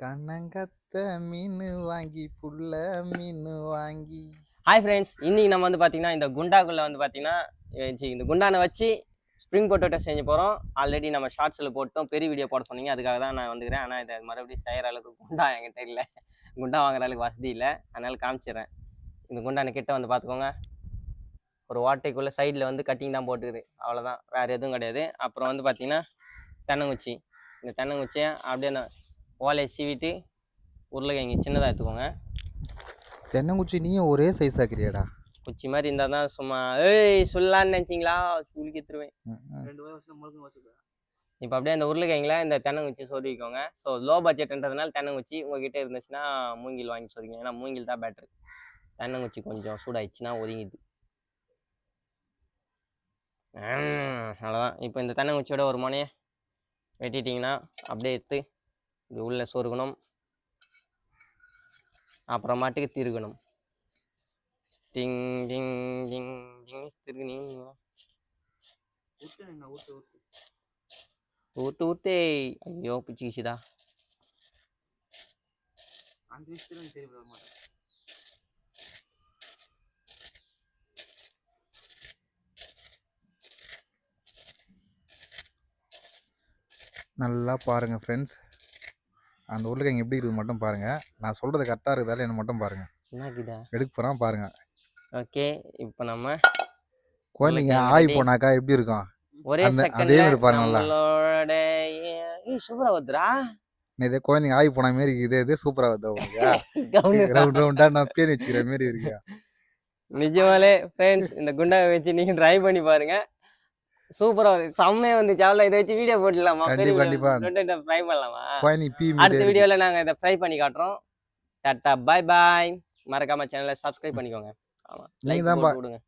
கண்ணங்கத்த மீன் வாங்கி புள்ள மீன் வாங்கி. ஹாய் ஃப்ரெண்ட்ஸ் இன்னைக்கு நம்ம வந்து பார்த்தீங்கன்னா இந்த குண்டாக்குள்ள வந்து பார்த்தீங்கன்னா இந்த குண்டானை வச்சு ஸ்ப்ரிங் பொட்டேட்டோ செஞ்சு போகிறோம் ஆல்ரெடி நம்ம ஷார்ட்ஸில் போட்டோம் பெரிய வீடியோ போட சொன்னீங்க. அதுக்காக தான் நான் வந்துக்கிறேன். ஆனால் இதை மறுபடியும் செய்கிற அளவுக்கு குண்டா என்கிட்ட இல்லை. குண்டா வாங்குற அளவுக்கு வசதி இல்லை. அதனால காமிச்சிடுறேன். இந்த குண்டானை கிட்ட வந்து பார்த்துக்கோங்க ஒரு வாட்டைக்குள்ளே சைடில் வந்து கட்டிங் தான் போட்டுக்குது. அவ்வளோதான் வேறு எதுவும் கிடையாது. அப்புறம் வந்து பார்த்தீங்கன்னா தென்னங்குச்சி. இந்த தென்னங்குச்சியை அப்படியே நான் ஓலையை சீவிட்டு உருளைக்கிழங்கு சின்னதாக எடுத்துக்கோங்க. தென்னங்குச்சி நீயும் ஒரே சைஸ் ஆக்கிறியாடா குச்சி மாதிரி இருந்தால் தான் சும்மா ஏய் சொல்லலான்னு நினச்சிங்களா? சுளுக்கி திருவேன் ரெண்டு வருஷம் முழுக்க வச்சுக்கலாம் இப்போ அப்படியே அந்த உருளைக்கிழங்குல இந்த தென்னங்குச்சி சொருவிக்கோங்க ஸோ லோ பட்ஜெட்ன்றதுனால தென்னங்குச்சி உங்ககிட்ட இருந்துச்சுன்னா மூங்கில் வாங்கி சொருங்க ஏன்னா மூங்கில் தான் பேட்ரு தென்னங்குச்சி கொஞ்சம் சூடாயிடுச்சுன்னா ஒதுங்கிது அவ்வளோதான் இப்போ இந்த தென்னங்குச்சியோட ஒரு முனையை வெட்டிட்டிங்கன்னா அப்படியே எடுத்து இது உள்ளே சொருகணும். அப்புறமாட்டுக்கு திருகணும். டிங் டிங் டிங் டிங் திருகுனீங்க ஊட்டு ஊட்டே ஐயோ அஞ்சு தெரிய வர மாட்டேன் நல்லா பாருங்க ஃப்ரெண்ட்ஸ் அந்த உருளைக்கிழங்கு எப்படி இருக்குது மட்டும் பாருங்க. நான் சொல்றது கரெக்டாக இருக்குதால என்ன மட்டும் பாருங்க. என்னக்குதா எடுக்க போகிறான் பாருங்க. ஓகே இப்போ நம்ம குழந்தைங்க ஆய் ready. போனாக்கா எப்படி இருக்கும்? ஒரே அதே மாதிரி பாருங்க நல்லா. நம்மளோட ஏய் சூப்பரா வருதுடா இதே குழந்தைங்க ஆய் போன மாரி இருக்குது. இதே சூப்பராக வருது ரவுண்ட் ரவுண்டாக நான் பேர் வச்சுக்கிற மாரி இருக்கியா? நிஜமாலே ஃப்ரெண்ட்ஸ் இந்த குண்டாவை வச்சு நீங்க ட்ரை பண்ணி பாருங்க. சூப்பரா வந்து செம்மையா வந்துச்சு அவ்வளோ இதை வச்சு வீடியோ போட்டுடலாமா? கண்டிப்பா, கண்டிப்பா. ஃப்ரை பண்ணலாமா? அடுத்த வீடியோல நாங்க இதை ஃப்ரை பண்ணி காட்டுறோம். டாட்டா பை பாய் மறக்காம சேனலை சப்ஸ்கிரைப் பண்ணிக்கோங்க. ஆமா லைக் தான் விடுங்க.